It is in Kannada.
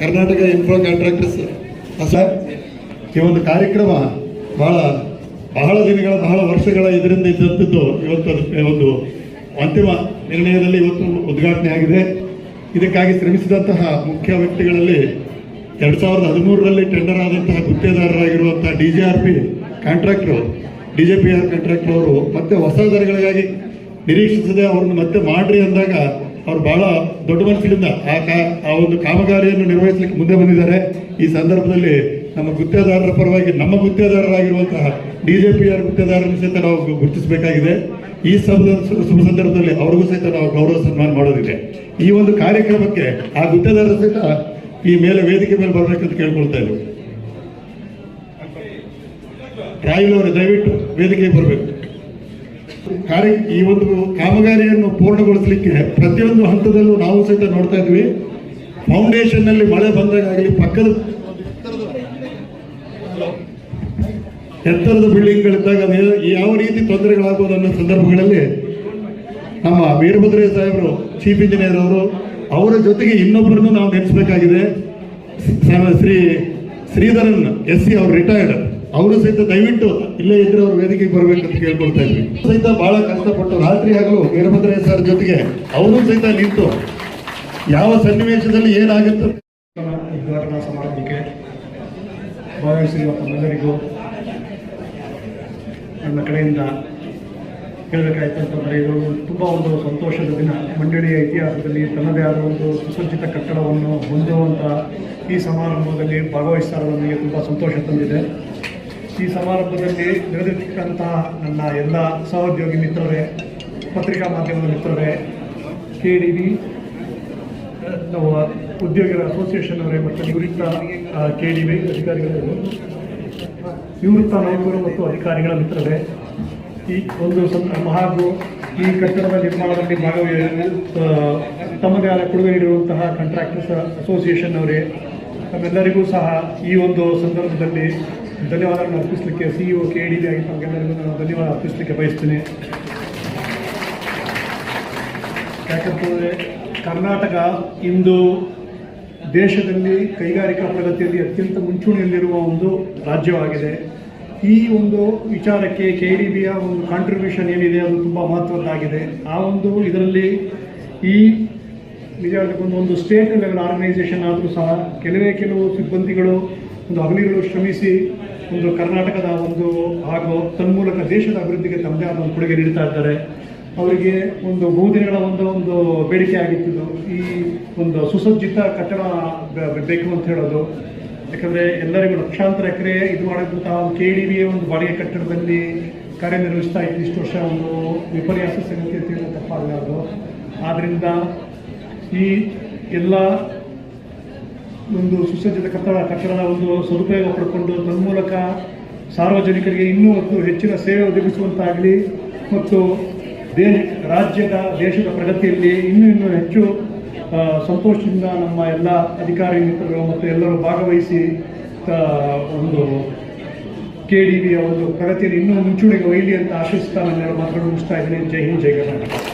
ಕರ್ನಾಟಕ ಇನ್ಫ್ರಾ ಕಾಂಟ್ರಾಕ್ಟರ್ಸ್ ಸರ್ ಈ ಒಂದು ಕಾರ್ಯಕ್ರಮ ಬಹಳ ಬಹಳ ದಿನಗಳ, ಬಹಳ ವರ್ಷಗಳ ಇದರಿಂದ ಇದ್ದಂಥದ್ದು ಇವತ್ತು ಒಂದು ಅಂತಿಮ ನಿರ್ಣಯದಲ್ಲಿ ಇವತ್ತು ಉದ್ಘಾಟನೆ ಆಗಿದೆ. ಇದಕ್ಕಾಗಿ ಶ್ರಮಿಸಿದಂತಹ ಮುಖ್ಯ ವ್ಯಕ್ತಿಗಳಲ್ಲಿ ಎರಡು ಸಾವಿರದ ಹದಿಮೂರರಲ್ಲಿ ಟೆಂಡರ್ ಆದಂತಹ ಗುತ್ತೇದಾರರಾಗಿರುವಂತಹ D G R P contractor D J P R contractor ಅವರು ಮತ್ತೆ ಹೊಸ ದರಗಳಿಗಾಗಿ ನಿರೀಕ್ಷಿಸದೆ ಅವ್ರನ್ನ ಮತ್ತೆ ಮಾಡ್ರಿ ಅಂದಾಗ ಅವ್ರು ಬಹಳ ದೊಡ್ಡ ಮನಸ್ಸಿನಿಂದ ಆ ಆ ಒಂದು ಕಾಮಗಾರಿಯನ್ನು ನಿರ್ವಹಿಸಲಿಕ್ಕೆ ಮುಂದೆ ಬಂದಿದ್ದಾರೆ. ಈ ಸಂದರ್ಭದಲ್ಲಿ ನಮ್ಮ ಗುತ್ತೇದಾರರ ಪರವಾಗಿ, ನಮ್ಮ ಗುತ್ತೇದಾರರಾಗಿರುವಂತಹ ಡಿ ಜೆ ಪಿ ಆರ್ ಗುತ್ತೇದಾರರನ್ನು ಸಹಿತ ನಾವು ಗುರುತಿಸಬೇಕಾಗಿದೆ. ಈ ಶುಭ ಸಂದರ್ಭದಲ್ಲಿ ಅವ್ರಿಗೂ ಸಹಿತ ನಾವು ಗೌರವ ಸನ್ಮಾನ ಮಾಡೋದಿದೆ. ಈ ಒಂದು ಕಾರ್ಯಕ್ರಮಕ್ಕೆ ಆ ಗುತ್ತೇದಾರರ ಸಹಿತ ಈ ಮೇಲೆ ವೇದಿಕೆ ಮೇಲೆ ಬರಬೇಕಂತ ಕೇಳ್ಕೊಳ್ತಾ ಇದ್ದೀವಿ. ರಾಯಲ್ ಅವರು, ದಯವಿಟ್ಟು ವೇದಿಕೆಗೆ ಬರಬೇಕು. ಕಾರ್ಯ, ಈ ಒಂದು ಕಾಮಗಾರಿಯನ್ನು ಪೂರ್ಣಗೊಳಿಸಲಿಕ್ಕೆ ಪ್ರತಿಯೊಂದು ಹಂತದಲ್ಲೂ ನಾವು ಸಹಿತ ನೋಡ್ತಾ ಇದ್ವಿ. ಫೌಂಡೇಶನ್ನಲ್ಲಿ ಮಳೆ ಬಂದಾಗಲಿ ಪಕ್ಕದ ಎತ್ತರದ ಬಿಲ್ಡಿಂಗ್ಗಳಿದ್ದಾಗ ಯಾವ ರೀತಿ ತೊಂದರೆಗಳಾಗುವುದು ಅನ್ನೋ ಸಂದರ್ಭಗಳಲ್ಲಿ ನಮ್ಮ ವೀರಭದ್ರಯ್ಯ ಸಾಹೇಬರು ಚೀಫ್ ಇಂಜಿನಿಯರ್ ಅವರು, ಅವರ ಜೊತೆಗೆ ಇನ್ನೊಬ್ಬರನ್ನು ನಾವು ನೆನೆಸಬೇಕಾಗಿದೆ. ಶ್ರೀ ಶ್ರೀಧರನ್ ಎಸ್ ಸಿ ಅವರು ರಿಟೈರ್ಡ್ ಅವರು ಸಹಿತ ದಯವಿಟ್ಟು ಇಲ್ಲೇ ಇದ್ರೆ ಅವ್ರ ವೇದಿಕೆಗೆ ಬರ್ಬೇಕಂತ ಕೇಳ್ಕೊಳ್ತಾ ಇದ್ವಿ. ಸಹಿತ ಬಹಳ ಕಷ್ಟಪಟ್ಟು ರಾತ್ರಿ ಆಗಲು ವೀರಭದ್ರಯ್ಯ ಸರ್ ಜೊತೆಗೆ ಅವರು ಸಹಿತ ನಿಂತು ಯಾವ ಸನ್ನಿವೇಶದಲ್ಲಿ ಏನಾಗುತ್ತೆ ಉದ್ಘಾಟನಾ ಸಮಾರಂಭಕ್ಕೆ ಭಾಗವಹಿಸಿರುವ ನನ್ನ ಕಡೆಯಿಂದ ಹೇಳಬೇಕಾಯ್ತು ಅಂತಂದರೆ ಇದು ತುಂಬ ಒಂದು ಸಂತೋಷದ ದಿನ. ಮಂಡಳಿಯ ಇತಿಹಾಸದಲ್ಲಿ ತನ್ನದೇ ಆದ ಒಂದು ಸುಸಜ್ಜಿತ ಕಟ್ಟಡವನ್ನು ಹೊಂದುವಂಥ ಈ ಸಮಾರಂಭದಲ್ಲಿ ಭಾಗವಹಿಸ್ತಾ ನನಗೆ ತುಂಬ ಸಂತೋಷ ತಂದಿದೆ. ಈ ಸಮಾರಂಭದಲ್ಲಿ ನಡೆದಿರ್ತಕ್ಕಂತಹ ನನ್ನ ಎಲ್ಲ ಸಹೋದ್ಯೋಗಿ ಮಿತ್ರರೇ ಪತ್ರಿಕಾ ಮಾಧ್ಯಮದ ಮಿತ್ರರೇ ಕೆ ಡಿ ಬಿ ನಮ್ಮ ಉದ್ಯೋಗಿಗಳ ಅಸೋಸಿಯೇಷನ್ ಅವರೇ ಮತ್ತು ನಿವೃತ್ತ ಕೆ ಡಿ ಬಿ ಅಧಿಕಾರಿಗಳು ನಿವೃತ್ತ ನಾಯಕರು ಮತ್ತು ಅಧಿಕಾರಿಗಳ ಮಿತ್ರರೇ ಈ ಒಂದು ಹಾಗೂ ಈ ಕಟ್ಟಡದ ನಿರ್ಮಾಣದಲ್ಲಿ ಭಾಗವಹಿ ಆ, ತಮ್ಮದೇ ಆದ ಕೊಡುಗೆ ನೀಡಿರುವಂತಹ ಕಾಂಟ್ರಾಕ್ಟರ್ಸ್ ಅಸೋಸಿಯೇಷನ್ ಅವರೇ ತಮ್ಮೆಲ್ಲರಿಗೂ ಸಹ ಈ ಒಂದು ಸಂದರ್ಭದಲ್ಲಿ ಧನ್ಯವಾದಗಳನ್ನು ಅರ್ಪಿಸಲಿಕ್ಕೆ C E K D B ಆಗಿ ತಮಗೆಲ್ಲರಿಗೂ ನಾನು ಧನ್ಯವಾದ ಅರ್ಪಿಸಲಿಕ್ಕೆ ಬಯಸ್ತೇನೆ. ಯಾಕಂತಂದರೆ ಕರ್ನಾಟಕ ಇಂದು ದೇಶದಲ್ಲಿ ಕೈಗಾರಿಕಾ ಪ್ರಗತಿಯಲ್ಲಿ ಅತ್ಯಂತ ಮುಂಚೂಣಿಯಲ್ಲಿರುವ ಒಂದು ರಾಜ್ಯವಾಗಿದೆ. ಈ ಒಂದು ವಿಚಾರಕ್ಕೆ ಕೆ ಡಿ ಬಿಯ ಒಂದು ಕಾಂಟ್ರಿಬ್ಯೂಷನ್ ಏನಿದೆ ಅದು ತುಂಬ ಮಹತ್ವದ್ದಾಗಿದೆ. ಆ ಒಂದು ಇದರಲ್ಲಿ ಈ ನಿಜ ಒಂದು ಸ್ಟೇಟ್ ಲೆವೆಲ್ ಆರ್ಗನೈಸೇಷನ್ ಆದರೂ ಸಹ ಕೆಲವೇ ಕೆಲವು ಸಿಬ್ಬಂದಿಗಳು ಒಂದು ಹಗಲಿಗಳು ಶ್ರಮಿಸಿ ಒಂದು ಕರ್ನಾಟಕದ ಒಂದು ಹಾಗೂ ತನ್ಮೂಲಕ ದೇಶದ ಅಭಿವೃದ್ಧಿಗೆ ತಮ್ಮದೇ ಆದ ಒಂದು ಕೊಡುಗೆ ನೀಡ್ತಾ ಇದ್ದಾರೆ. ಅವರಿಗೆ ಒಂದು ಬಹುದಿನಗಳ ಒಂದು ಒಂದು ಬೇಡಿಕೆ ಆಗಿತ್ತು. ಈ ಒಂದು ಸುಸಜ್ಜಿತ ಕಟ್ಟಡ ಬೇಕು ಅಂತ ಹೇಳೋದು. ಯಾಕಂದರೆ ಎಲ್ಲರಿಗೂ ಲಕ್ಷಾಂತರ ಎಕರೆ ಇದು ಮಾಡಿದಂತಹ ಕೆ ಡಿ ಬಿ ಒಂದು ಬಾಡಿಗೆ ಕಟ್ಟಡದಲ್ಲಿ ಕಾರ್ಯನಿರ್ವಹಿಸ್ತಾ ಇತ್ತು. ಇಷ್ಟು ವರ್ಷ ಒಂದು ವಿಪರ್ಯಾಸ ಸಂಗತಿ ಅಂತ ಹೇಳೋದು ತಪ್ಪಾಗಲಾರದು ಆದ್ದರಿಂದ ಈ ಎಲ್ಲ ಒಂದು ಸುಸಜ್ಜಿತ ಕಟ್ಟಡ, ಕಟ್ಟಡದ ಒಂದು ಸದುಪಯೋಗ ಪಡ್ಕೊಂಡು ತನ್ಮೂಲಕ ಸಾರ್ವಜನಿಕರಿಗೆ ಇನ್ನೂ ಒಂದು ಹೆಚ್ಚಿನ ಸೇವೆ ಒದಗಿಸುವಂತಾಗಲಿ ಮತ್ತು ದೇಶ, ರಾಜ್ಯದ, ದೇಶದ ಪ್ರಗತಿಯಲ್ಲಿ ಇನ್ನೂ ಇನ್ನೂ ಹೆಚ್ಚು ಸಂತೋಷದಿಂದ ನಮ್ಮ ಎಲ್ಲ ಅಧಿಕಾರಿ ಮಿತ್ರರು ಮತ್ತು ಎಲ್ಲರೂ ಭಾಗವಹಿಸಿ ಒಂದು ಕೆ ಡಿ ಬಿಯ ಒಂದು ಪ್ರಗತಿಯಲ್ಲಿ ಇನ್ನೂ ಮುಂಚೂಣಿಗೆ ಒಯ್ಯಲಿ ಅಂತ ಆಶಿಸ್ತಾ ನನ್ನ ಮಾತನ್ನು ಮುಗಿಸ್ತಾ ಇದ್ದೀನಿ. ಜೈ ಹಿಂದ್, ಜೈ ಕರ್ನಾಟಕ.